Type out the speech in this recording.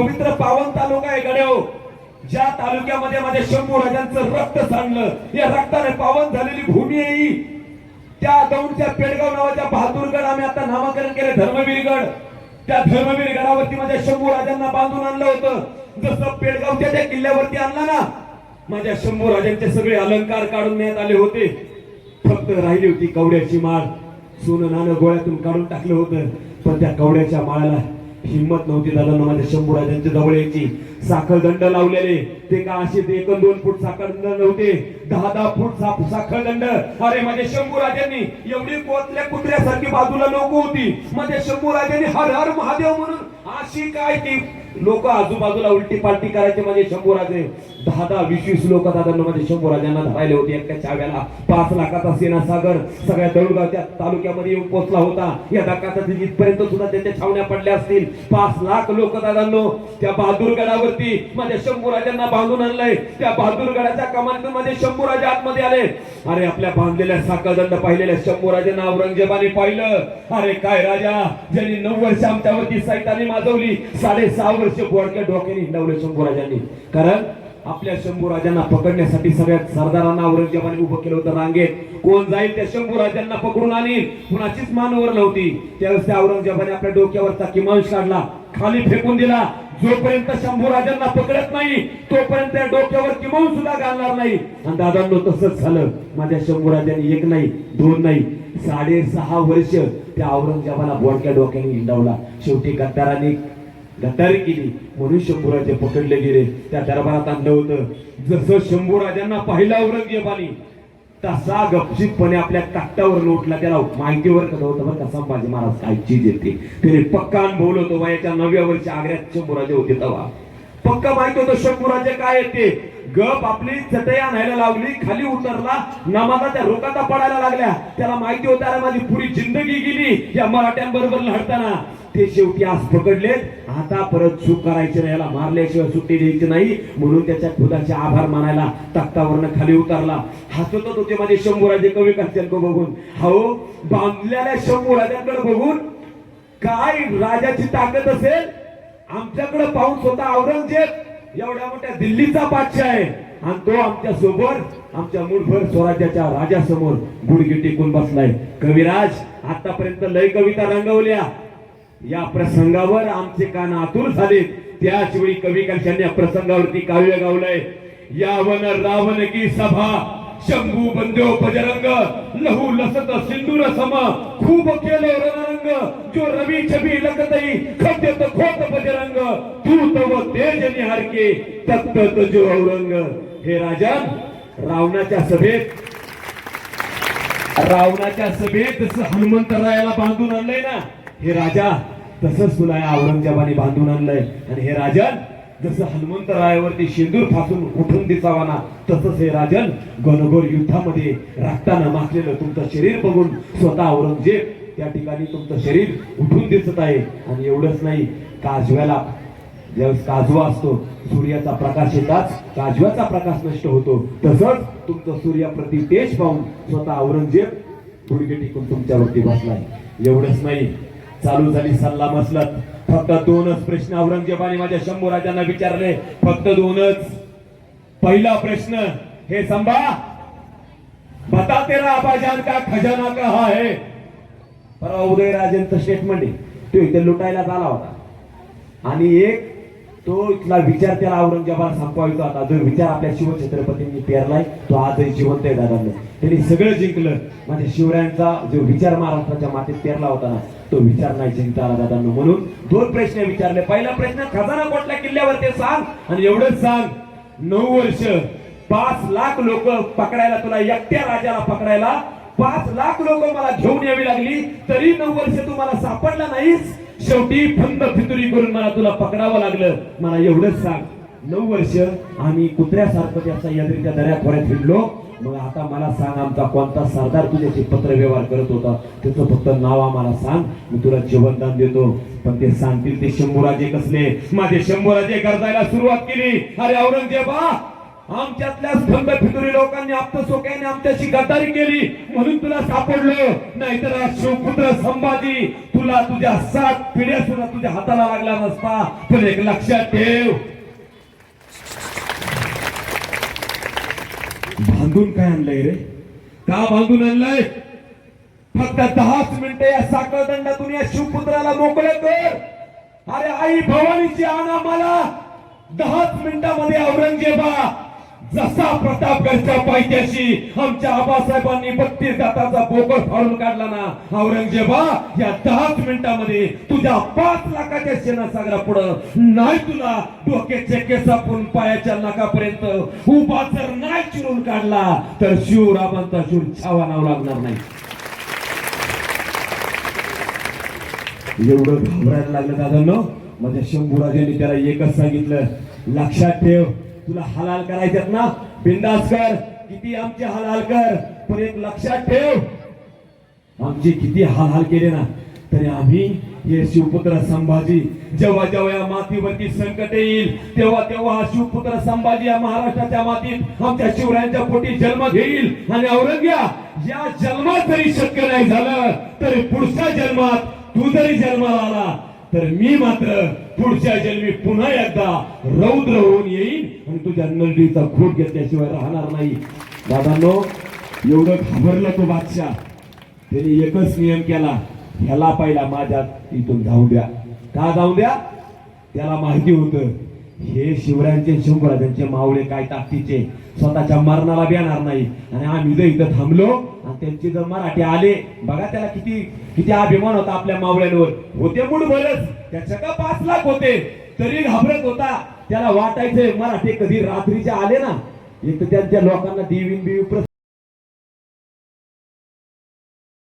पवित्र पावन तालुका आहे गड्या. ज्या तालुक्यामध्ये माझ्या शंभू राजांचं रक्त सांडलं या रक्ताने पावन झालेली भूमी आहे त्या दौंडच्या पेडगाव नावाच्या बहादूरगड आम्ही आता नामकरण केले धर्मवीरगड. त्या धर्मवीर गडावरती माझ्या शंभू राजांना बांधून आणलं होतं. जसं पेडगावच्या त्या किल्ल्यावरती आणला ना माझ्या शंभू राजांचे सगळे अलंकार काढून नेण्यात आले होते. फक्त राहिली होती कवड्याची माळ. सोनं नाणं गोळ्यातून काढून टाकलं होतं. पण त्या कवड्याच्या माळाला हिंमत नव्हती दादांना माझ्या शंभूराजांच्या जवळ यायची. साखर दंड लावलेले. ते का असे ते एक दोन फूट साखर दंड नव्हते? दहा दहा फूट सा- साखर दंड. अरे माझ्या शंभूराजांनी एवढी कोतल्या कुत्र्यासारखी बाजूला लोक होती. माझ्या शंभूराजांनी हर हर महादेव म्हणून अशी काय ती लोक आजूबाजूला उलटी पालटी करायचे माझे शंभूराजे. दहा दहा वीस वीस लोक दादांना माझे म्हणजे शंभूराजांना धरायले होते. एकट्या चाव्याला पाच लाखाचा सेना सागर सगळ्या दौडगावच्या तालुक्यामध्ये येऊन पोहोचला होता. या धक्काचा जिथपर्यंत सुद्धा त्यांच्या छावण्या पडल्या असतील. पाच लाख लोक दादांनो त्या बहादूरगडावरती माझ्या म्हणजे शंभूराजांना बांधून आणलंय. त्या बहादूरगडाच्या कमानीतून माझे शंभूराजे आतमध्ये आले. अरे आपल्या बांधलेल्या साखळदंड पाहिलेल्या शंभूराजांना औरंगजेबाने पाहिलं. अरे काय राजा? ज्यांनी नऊ वर्ष आमच्यावरती सैतानी माजवली साडेसहा वर्ष बोडक्या डोक्याने हिंडवले शंभूराजांनी. कारण आपल्या शंभू राजांना पकडण्यासाठी सगळ्यात सरदारांना औरंगजेबाने उभं केलं होतं रांगेत. कोण जाईल त्या शंभू राजांना पकडून आणेल कुणाचीच मानवर नव्हती त्यावेळेस त्या औरंगजेबाने आपल्या डोक्यावरचा किमांश काढला खाली फेकून दिला. जोपर्यंत शंभू राजांना पकडत नाही तोपर्यंत त्या डोक्यावर किमान सुद्धा घालणार नाही. आणि दादांनो तसंच झालं. माझ्या शंभू राजांनी एक नाही दोन नाही साडेसहा वर्ष त्या औरंगजेबाला बोडक्या डोक्याने हिंडवला. शेवटी गद्दारांनी गद्दारी केली. म्हणून शंभूराजे पकडले गेले. त्या दरबारात आणलं होतं. जसं शंभू राजांना पाहिला औरंगजेबाने तसा गपचितपणे आपल्या काट्यावर लोटला. त्याला माहितीवर कसं होतं बरं का संभाजी महाराज काय चीज येते त्याने पक्का अनुभवलं होतं वयाच्या नवव्या वर्षी आग्र्यात शंभूराजे होते तेव्हा. पक्का माहीत होतं शंभूराजे काय येते गप आपली चटई आणायला लावली खाली उतरला नमाजाच्या रोकाता पडायला लागल्या. त्याला माहिती होत्या अरे माझी पुरी जिंदगी गेली या मराठ्यांबरोबर लढताना. ते शेवटी आज पकडलेत. आता परत चूक करायची नाही याला मारल्याशिवाय सुट्टी द्यायची नाही. म्हणून त्याच्या खुदाचे आभार मानायला तख्तावरनं खाली उतरला. हसत होते माझे शंभूराजे कवी को बघून. हो बांधलेल्या शंभूराजांकडे बघून काय राजाची ताकद असेल? आमच्याकडे पाहून स्वतः औरंगजेब एवढ्या मोठ्या दिल्लीचा बादशाह आहे. आणि तो आमच्यासोबत आमच्या मूळभर स्वराज्याच्या राजासमोर गुडघे टेकून बसलाय. कविराज आतापर्यंत लय कविता रंगवल्या. या प्रसंगावर आमचे कान आतुर झाले. त्याच वेळी कवी कलशांनी या प्रसंगावरती काव्य गावलंय. यावन रावण की सभा शंभू बंद्यो बजरंग लहू लसत सिंदूर सम खूप केले रणरंग जो रवी छबी लकतई खद्यत खोत बजरंग तू तव तेज निहारके तत्त तजो औरंग. हे राजा रावणाच्या सभेत रावणाच्या सभेत जसं हनुमंतरायाला बांधून आणलंय ना हे राजा तसंच तुला या औरंगजेबाने बांधून आणलंय. आणि हे राजन जसं हनुमंतरायावरती शेंदूर फासून उठून दिसावा ना तसंच हे राजन घनघोर युद्धामध्ये रक्तानं माखलेलं तुमचं शरीर बघून स्वतः औरंगजेब त्या ठिकाणी तुमचं शरीर उठून दिसत आहे. आणि एवढंच नाही काजव्याला ज्यावेळेस काजवा असतो सूर्याचा प्रकाश येताच काजव्याचा प्रकाश नष्ट होतो. तसंच तुमचं सूर्याप्रती तेज पाहून स्वतः औरंगजेब गुडगे टिकून तुमच्यावरती बसलाय. एवढंच नाही चालू झाली सल्ला मसलत. फक्त दोनच प्रश्न औरंगजेबाने माझ्या शंभू राजांना विचारले. फक्त दोनच. पहिला प्रश्न हे संभा बता तेरा आबाजान का खजाना का है? परवा उदयराजेंचं स्टेटमेंट आहे तो इथे लुटायला झाला होता. आणि एक तो इथला विचार त्याला औरंगजेबाला संपवायचा होता. जो विचार आपल्या शिवछत्रपतींनी पेरलाय तो आजही जिवंत आहे दादा त्यांनी सगळं जिंकलं. म्हणजे शिवरायांचा जो विचार महाराष्ट्राच्या मातीत पेरला होता ना तो विचार नाही जिंकता आला दादांना. म्हणून दोन प्रश्न विचारले. पहिला प्रश्न खजाना कोटल्या किल्ल्यावर ते सांग. आणि एवढंच सांग नऊ वर्ष पाच लाख लोक पकडायला तुला एकट्या राजाला पकडायला पाच लाख लोक मला घेऊन यावी लागली तरी नऊ वर्ष तू मला सापडला नाहीस. शेवटी फंद फितुरी करून मला तुला पकडावं लागलं. मला एवढंच सांग. नऊ वर्ष आम्ही कुत्र्यासारखं त्याचा सह्याद्रीच्या दऱ्या खोऱ्यात फिरलो. मग आता मला सांग आमचा कोणता सरदार तुझ्याशी पत्र व्यवहार करत होता. त्याचं फक्त नाव आम्हाला सांग. मी तुला जीवनदान देतो. पण ते सांगतील ते शंभूराजे कसले? माझे शंभूराजे गरजायला सुरुवात केली. अरे औरंगजेबा! आमच्यातल्या स्तंभ फितुरी लोकांनी आपलं सोक्याने आमच्याशी गद्दारी केली म्हणून तुला सापडलो. नाहीतर शिवपुत्र संभाजी तुला तुझ्या सात पिढ्या सुद्धा तुझ्या हाताला लागला नसता. पण एक लक्षात ठेव. बांधून काय आणलंय रे? का बांधून आणलंय? फक्त दहाच मिनिटे या साखर दंडातून या शिवपुत्राला मोकळे कर. अरे आई भवानीची आणा मला. दहाच मिनिटामध्ये औरंगजेबा जसा प्रतापगडच्या पायथ्याशी आमच्या आबासाहेबांनी बत्तीस दाताचा बोकड फाडून काढला ना औरंगजेबा या दहाच मिनिटामध्ये तुझ्या पाच लाखाच्या सेनासागरा पुढं नाही तुला डोक्याचे केसापून पायाच्या नाकापर्यंत उभा जर नाही चिरून काढला तर शिवरामांचा शिव छावा नाव लागणार नाही. एवढं घाबरायला लागलं दादांनो माझ्या शंभूराजांनी त्याला एकच सांगितलं लक्षात ठेव तुला हलाल करायच्यात ना? बिंदास कर. किती आमचे हलाल कर. पण एक लक्षात ठेव. आमचे किती हाल केले ना तरी आम्ही हे शिवपुत्र संभाजी जेव्हा जेव्हा या मातीवरती संकट येईल तेव्हा तेव्हा हा शिवपुत्र संभाजी या महाराष्ट्राच्या मातीत आमच्या शिवरायांच्या पोटी जन्म घेईल. आणि औरंग्या या जन्मात जरी शक्य नाही झालं तरी पुढच्या जन्मात तू जरी जन्माला आला तर मी मात्र पुढच्या जन्मी पुन्हा एकदा रौद्र होऊन येईन आणि तुझ्या नरडीचा खोट घेतल्याशिवाय राहणार नाही. दादांनो एवढं घाबरलं तो बादशाह. त्याने एकच नियम केला ह्याला पहिला माझ्यात इथून जाऊ द्या. का जाऊ द्या? त्याला माहिती होतं. हे शिवरायांचे शंभराजांचे मावळे काय ताकदीचे? स्वतःच्या मरणाला येणार नाही. आणि आम्ही जर इथं थांबलो आणि त्यांचे जर मराठी आले बघा त्याला किती किती अभिमान होता आपल्या मावळ्यांवर. होते मूळ बरच. त्याच्या का पाच लाख होते? तरी घाबरत होता. त्याला वाटायचंय मराठी कधी रात्रीचे आले ना? एक तर त्यांच्या लोकांना देवीन बिवी प्रश्न